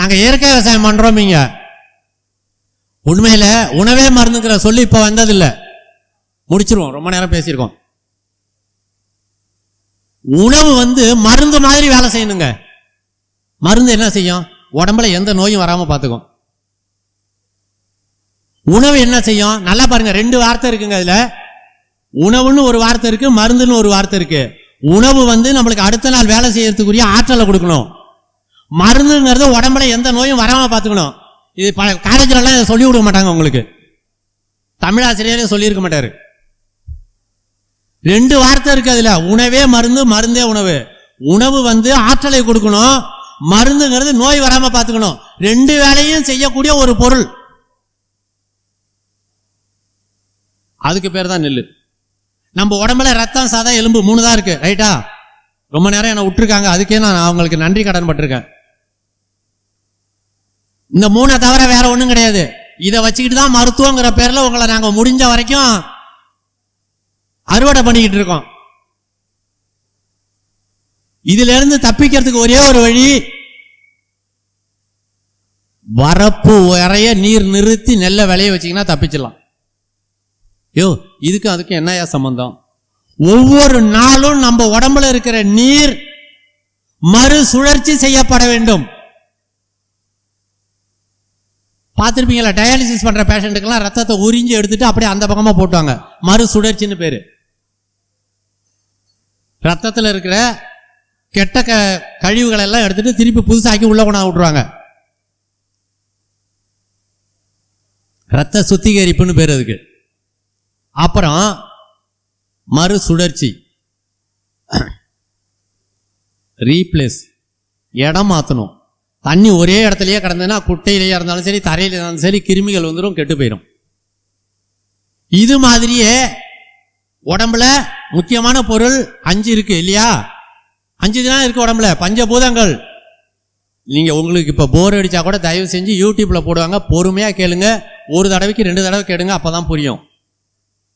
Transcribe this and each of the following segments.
நாங்கள் இயற்கை விவசாயம் பண்ணுறோம் நீங்கள் உண்மையில் உணவே மருந்துங்கிற சொல்லி இப்போ வந்ததில்லை. முடிச்சிருவோம். ரொம்ப நேரம் பேசியிருக்கோம். உணவு வந்து மருந்து மாதிரி வேலை செய்யணுங்க. மருந்து என்ன செய்யும்? உடம்புல எந்த நோயும் வராமல் பார்த்துக்கும் உணவு என்ன செய்யும்? நல்லா பாருங்க. ரெண்டு வார்த்தை இருக்குங்க அதில். உணவுன்னு ஒரு வார்த்தை இருக்கு மருந்துன்னு ஒரு வார்த்தை இருக்கு. உணவு வந்து நம்மளுக்கு அடுத்த நாள் வேலை செய்யறதுக்குரிய ஆற்றலை கொடுக்கணும். மருந்துங்கிறது உடம்புல எந்த நோயும் வராமல் பார்த்துக்கணும். இது பல காலேஜ்ல இதை சொல்லி விட மாட்டாங்க உங்களுக்கு. தமிழாசிரியரே சொல்லியிருக்க மாட்டார். ரெண்டு வார்த்தை இருக்கு அதில். உணவே மருந்து மருந்தே உணவு. உணவு வந்து ஆற்றலை கொடுக்கணும். மருந்துங்கிறது நோய் வராமல் பார்த்துக்கணும். ரெண்டு வேலையும் செய்யக்கூடிய ஒரு பொருள். அதுக்கு பேர் தான் நெல் நம்ம உடம்புல ரத்தம் சாதம் எலும்பு மூணு தான் இருக்கு. ரைட்டா ரொம்ப நேரம் என்னை விட்டுருக்காங்க. அதுக்கே நான் அவங்களுக்கு நன்றி கடன் பட்டிருக்கேன். இந்த மூணை தவிர வேற ஒன்றும் கிடையாது. இதை வச்சுக்கிட்டு தான் மருத்துவங்கிற பேர்ல உங்களை நாங்க முடிஞ்ச வரைக்கும் அறுவடை பண்ணிக்கிட்டு இருக்கோம். இதுல இருந்து தப்பிக்கிறதுக்கு ஒரே ஒரு வழி வரப்பு வரைய நீர் நிறுத்தி நெல்லை விளைய வச்சீங்கன்னா தப்பிச்சிடலாம். யோ இதுக்கும் அதுக்கும் என்னையா சம்பந்தம்? ஒவ்வொரு நாளும் நம்ம உடம்புல இருக்கிற நீர் மறுசுழற்சி செய்யப்பட வேண்டும். பார்த்துருப்பீங்களா டயாலிசிஸ் பண்ணுற பேஷண்ட்டுக்கெல்லாம் ரத்தத்தை உறிஞ்சி எடுத்துட்டு அப்படியே அந்த பக்கமாக போட்டுவாங்க. மறுசுழற்சின்னு பேர். ரத்தத்தில் இருக்கிற கெட்ட க கழிவுகளை எல்லாம் எடுத்துட்டு திருப்பி புதுசாக்கி உள்ள கொண்டாந்து விட்ருவாங்க ரத்த சுத்திகரிப்புன்னு பேர் அதுக்கு. அப்புறம் மறு சுழற்சி. ரீப்ளேஸ் இடம் மாற்றணும் தண்ணி ஒரே இடத்துலயே கிடந்ததுன்னா குட்டையிலேயே இருந்தாலும் சரி தரையில இருந்தாலும் சரி கிருமிகள் வந்துடும் கெட்டு போயிடும் இது மாதிரியே உடம்புல முக்கியமான பொருள் அஞ்சு இருக்கு இல்லையா? அஞ்சு தான் இருக்கு உடம்புல பஞ்சபூதங்கள். நீங்க உங்களுக்கு இப்ப போர் அடிச்சா கூட தயவு செஞ்சு யூடியூப்ல போடுவாங்க பொறுமையா கேளுங்க. ஒரு தடவைக்கு ரெண்டு தடவை கேளுங்க அப்பதான் புரியும்.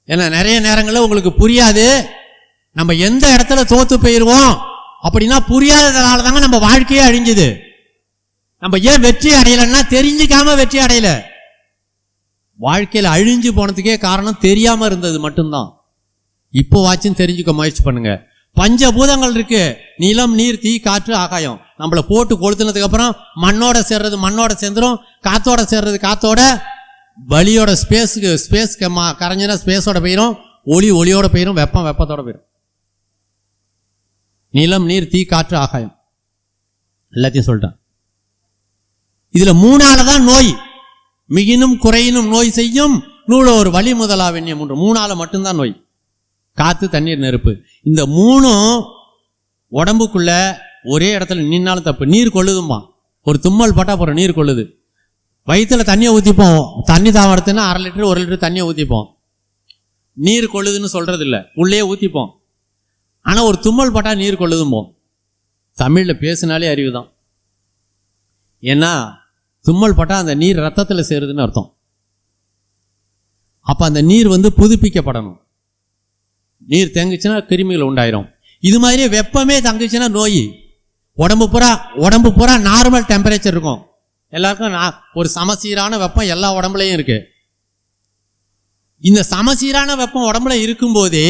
ஏன்னா நிறைய நேரங்களில் உங்களுக்கு புரியாது. நம்ம எந்த இடத்துல தோத்து போயிருவோம் அப்படின்னா புரியாததுனால தாங்க நம்ம வாழ்க்கையே அழிஞ்சுது. நம்ம ஏன் வெற்றி அடையலைன்னா தெரிஞ்சுக்காம வெற்றி அடையல. வாழ்க்கையில் அழிஞ்சு போனதுக்கே காரணம் தெரியாம இருந்தது மட்டும்தான். இப்போ வாச்சும் தெரிஞ்சுக்க முயற்சி பண்ணுங்க. பஞ்சபூதங்கள் இருக்கு. நிலம் நீர் தீ காற்று ஆகாயம். நம்மளை போட்டு கொளுத்துனதுக்கு அப்புறம் மண்ணோட சேர்றது மண்ணோட சேர்ந்துரும். காத்தோட சேர்றது காத்தோட. வலியோட ஸ்பேஸுக்கு ஸ்பேஸ் கரைஞ்சினா ஸ்பேஸோட போயிடும் ஒளி ஒளியோட போயிடும் வெப்பம் வெப்பத்தோட போயிடும் நிலம் நீர் தீ காற்று ஆகாயம். எல்லாத்தையும் சொல்லிட்டேன். இதுல மூணால தான் நோய். மிகினும் குறையினும் நோய் செய்யும். நூல ஒரு வழி முதலாவெண்ணியம் ஒன்று மூணால மட்டும்தான் நோய். காத்து தண்ணீர் நெருப்பு. இந்த மூணும் உடம்புக்குள்ள ஒரே இடத்துல நின்னாலும் தப்பு. நீர் கொள்ளுதும்மா ஒரு தும்மல் பட்டா போற நீர் கொள்ளுது. வயிற்றுல தண்ணியை ஊற்றிப்போம் தண்ணி தாவரத்துன்னா அரை லிட்டர் ஒரு லிட்டர் தண்ணியை ஊற்றிப்போம் நீர் கொள்ளுதுன்னு சொல்றது இல்லை உள்ளே ஊற்றிப்போம் ஆனால் ஒரு தும்மல் பட்டா நீர் கொள்ளுதும்போம் தமிழில் பேசினாலே அறிவு தான் ஏன்னா தும்மல் பட்டால் அந்த நீர் ரத்தத்தில் சேருதுன்னு அர்த்தம். அப்போ அந்த நீர் வந்து புதுப்பிக்கப்படணும். நீர் தேங்குச்சுன்னா கிருமிகள் உண்டாயிரும். இது மாதிரி வெப்பமே தங்குச்சுன்னா நோய். உடம்பு பூரா உடம்பு பூரா நார்மல் டெம்பரேச்சர் இருக்கும். எல்லாருக்கும் நான் ஒரு சமசீரான வெப்பம் எல்லா உடம்புலையும் இருக்கு. இந்த சமசீரான வெப்பம் உடம்புல இருக்கும்போதே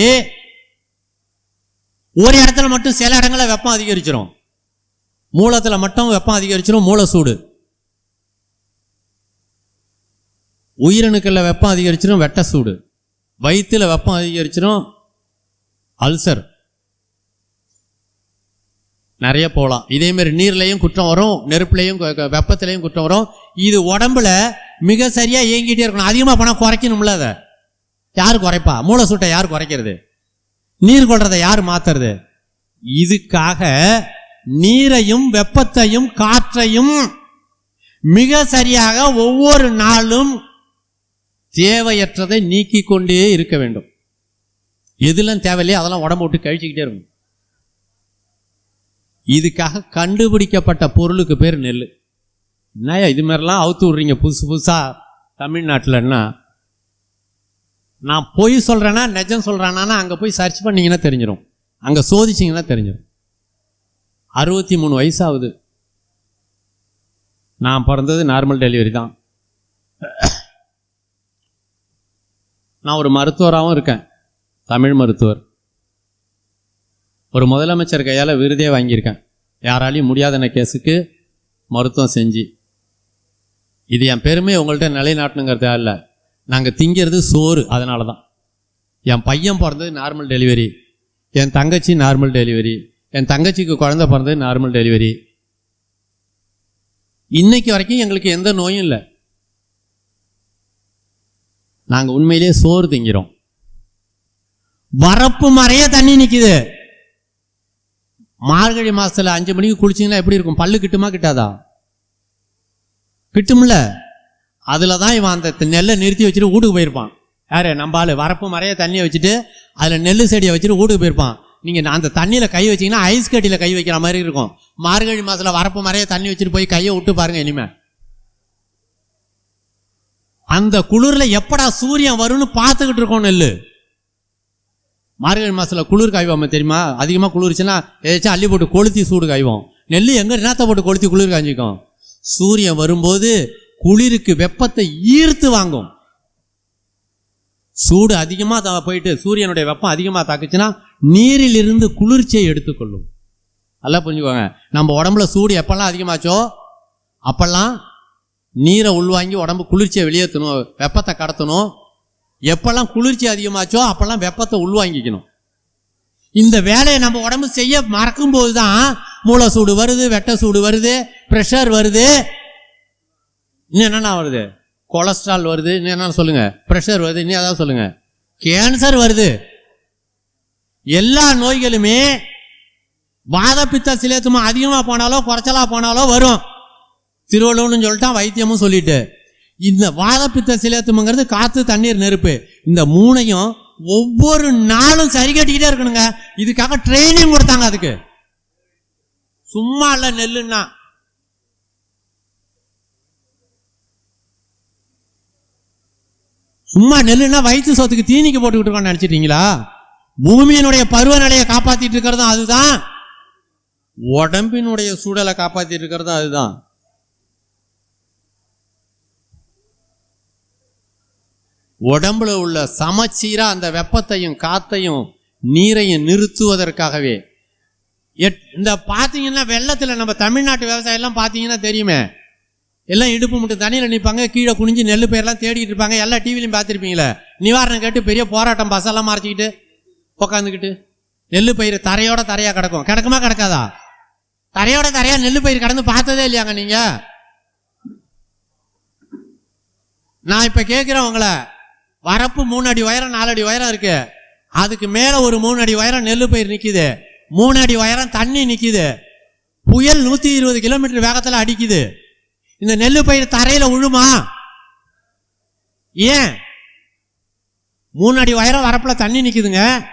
ஒரு இடத்துல மட்டும் சில இடங்களில் வெப்பம் அதிகரிச்சிடும் மூலத்தில் மட்டும் வெப்பம் அதிகரிச்சிடும் மூல சூடு உயிரணுக்களில் வெப்பம் அதிகரிச்சிடும் வெட்ட சூடு. வயிற்றில் வெப்பம் அதிகரிச்சிடும் அல்சர். நிறைய போகலாம் இதே மாதிரி நீர்லையும் குற்றம் வரும் நெருப்புலையும் வெப்பத்திலையும் குற்றம் வரும். இது உடம்புல மிக சரியாக இயங்கிட்டே இருக்கணும். அதிகமாக பணம் குறைக்கணும்ல அதை. யார் குறைப்பா? மூளை சூட்டை யார் குறைக்கிறது? நீர் கொள்றதை யார் மாத்துறது? இதுக்காக நீரையும் வெப்பத்தையும் காற்றையும் மிக சரியாக ஒவ்வொரு நாளும் தேவையற்றதை நீக்கி கொண்டே இருக்க வேண்டும். எதுலாம் தேவையில்லையோ அதெல்லாம் உடம்பு விட்டு கழிச்சுக்கிட்டே இருக்கும் இதுக்காக கண்டுபிடிக்கப்பட்ட பொருளுக்கு பேர் நெல் என்னையா இது மாதிரிலாம் அவுத்து விட்றீங்க புதுசு புதுசாக தமிழ்நாட்டிலன்னா. நான் பொய் சொல்கிறேன்னா நிஜம் சொல்கிறேன்னா அங்கே போய் சர்ச் பண்ணிங்கன்னா தெரிஞ்சிடும் அங்கே சோதிச்சிங்கன்னா தெரிஞ்சிடும் அறுபத்தி மூணு வயசாகுது நான் பிறந்தது நார்மல் டெலிவரி தான். நான் ஒரு மருத்துவராகவும் இருக்கேன். தமிழ் மருத்துவர். ஒரு முதலமைச்சர் கையால் விருதே வாங்கியிருக்கேன். யாராலையும் முடியாதன கேஸுக்கு மருத்துவம் செஞ்சு. இது என் பெருமை உங்கள்கிட்ட நிலைநாட்டணுங்கிறதா இல்லை. நாங்கள் திங்கிறது சோறு அதனால தான் என் பையன் பிறந்தது நார்மல் டெலிவரி. என் தங்கச்சி நார்மல் டெலிவரி. என் தங்கச்சிக்கு குழந்தை பிறந்தது நார்மல் டெலிவரி. இன்னைக்கு வரைக்கும் எங்களுக்கு எந்த நோயும் இல்லை. நாங்கள் உண்மையிலேயே சோறு திங்கிறோம். வரப்பு மறைய தண்ணி நிற்கிது மார்கழி மாசத்துல அஞ்சு மணிக்கு குளிச்சிங்கன்னா எப்படி இருக்கும்? பல்லு கிட்டுமா கிட்டாதா? கிட்டும்ல. அதில் தான் இவன் அந்த நெல்லை நிறுத்தி வச்சுட்டு வீட்டுக்கு போயிருப்பான். யாரு? நம்ம ஆள். வரப்பு மறைய தண்ணியை வச்சுட்டு அதில் நெல் செடியை வச்சுட்டு வீட்டுக்கு போயிருப்பான். நீங்கள் அந்த தண்ணியில் கை வச்சிங்கன்னா ஐஸ் கட்டியில் கை வைக்கிற மாதிரி இருக்கும். மார்கழி மாதத்தில் வரப்பு மறைய தண்ணி வச்சுட்டு போய் கையை விட்டு பாருங்க இனிமே. அந்த குளிர்ல எப்படா சூரியன் வரும்னு பார்த்துக்கிட்டு இருக்கோம் நெல் மார்கழி மாசத்துல குளிர் காய்வோம் தெரியுமா? அதிகமாக குளிர்ச்சுன்னா ஏதாச்சும் அள்ளி போட்டு கொளுத்தி சூடு காய்வோம். நெல் எங்க என்னத்தை போட்டு கொளுத்தி குளிர் காய்ஞ்சிக்கும் சூரியன் வரும்போது குளிருக்கு வெப்பத்தை ஈர்த்து வாங்கும். சூடு அதிகமாக போயிட்டு சூரியனுடைய வெப்பம் அதிகமாக தாக்குச்சுன்னா நீரிலிருந்து குளிர்ச்சியை எடுத்துக்கொள்ளும். நல்லா புரிஞ்சுக்கோங்க. நம்ம உடம்புல சூடு எப்பெல்லாம் அதிகமாச்சோ அப்பெல்லாம் நீரை உள்வாங்கி உடம்பு குளிர்ச்சியை வெளியேற்றணும் வெப்பத்தை கடத்தணும். எப்பெல்லாம் குளிர்ச்சி அதிகமாச்சோ அப்பெல்லாம் வெப்பத்தை உள்வாங்கிக்கணும். இந்த வேலையை நம்ம உடம்பு செய்ய மறக்கும் போது தான் மூளை சூடு வருது வெட்ட சூடு வருது ப்ரெஷர் வருது. இன்னும் என்னென்ன வருது? கொலஸ்ட்ரால் வருது இன்னும் என்ன சொல்லுங்க? ப்ரெஷர் வருது இன்னும் அதான் சொல்லுங்க? கேன்சர் வருது. எல்லா நோய்களுமே வாதப்பித்த சிலேத்துமா அதிகமாக போனாலோ குறைச்சலாக போனாலோ வரும். திருவள்ளுவர்னு சொல்லிட்டான் வைத்தியமும் சொல்லிட்டு. இந்த வாதப்பித்த சிலேத்துமங்கிறது காத்து தண்ணீர் நெருப்பு. இந்த மூணையும் ஒவ்வொரு நாளும் சரி கட்டிக்கிட்டே இருக்கணுங்க. இதுக்காக ட்ரைனிங் கொடுத்தாங்க அதுக்கு. சும்மா இல்ல நெல்லுன்னா. சும்மா நெல்லுன்னா வயிற்று சொத்துக்கு தீனிக்கு போட்டுக்கிட்டு இருக்கோம்னு நினைச்சிட்டீங்களா? பூமியினுடைய பருவநிலையை காப்பாத்திட்டு இருக்கிறதும் அதுதான். உடம்பினுடைய சூழலை காப்பாத்திட்டு இருக்கிறதும் அதுதான். உடம்புல உள்ள சமச்சீரா அந்த வெப்பத்தையும் காத்தையும் நீரையும் நிறுத்துவதற்காகவே. எட்- இந்த பார்த்தீங்கன்னா வெள்ளத்தில் நம்ம தமிழ்நாட்டு விவசாயம் எல்லாம் பார்த்தீங்கன்னா தெரியுமே. எல்லாம் இடுப்பு மட்டும் தண்ணியில் நிற்பாங்க கீழே குனிஞ்சு நெல் பயிரெல்லாம் தேடிட்டு இருப்பாங்க. எல்லா டிவிலையும் பார்த்துருப்பீங்களே. நிவாரணம் கேட்டு பெரிய போராட்டம் பஸ்ஸெல்லாம் மறைச்சிக்கிட்டு உட்காந்துக்கிட்டு நெல் பயிர் தரையோட தரையாக கிடக்கும். கிடக்குமா கிடக்காதா? தரையோட தரையாக நெல் பயிர் கடந்து பார்த்ததே இல்லையாங்க நீங்கள் நான் இப்போ கேட்குறேன் உங்களை. வரப்பு மூணு அடி உயரம் நாலு அடி உயரம் இருக்கு. அதுக்கு மேல ஒரு மூணு அடி உயரம் நெல் பயிர் நிக்குது. மூணு அடி உயரம் தண்ணி நிக்குது. புயல் நூத்தி இருபது கிலோமீட்டர் வேகத்துல அடிக்குது. இந்த நெல் பயிர் தரையில உழுமா? ஏன்? மூணு அடி உயரம் வரப்புல தண்ணி நிக்குதுங்க.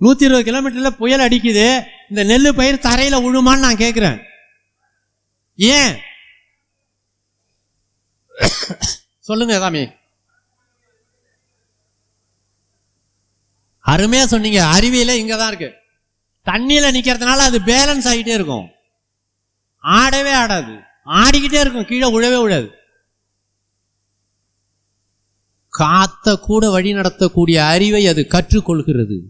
நூத்தி இருபது கிலோமீட்டர்ல புயல் அடிக்குது. இந்த நெல் பயிர் தரையில உழுமான்னு நான் கேட்குறேன் ஏன்? சொல்லுங்க சாமி. அருமையா சொன்னீங்க. அறிவியல இங்க தான் இருக்கு. தண்ணியில நிக்கிறதுனால அது பேலன்ஸ் ஆகிட்டே இருக்கும். ஆடவே ஆடாது. ஆடிக்கிட்டே இருக்கும். கீழே உழவே உழாது. காத்த கூட வழி நடத்தக்கூடிய அறிவை அது கற்றுக்கொள்கிறது.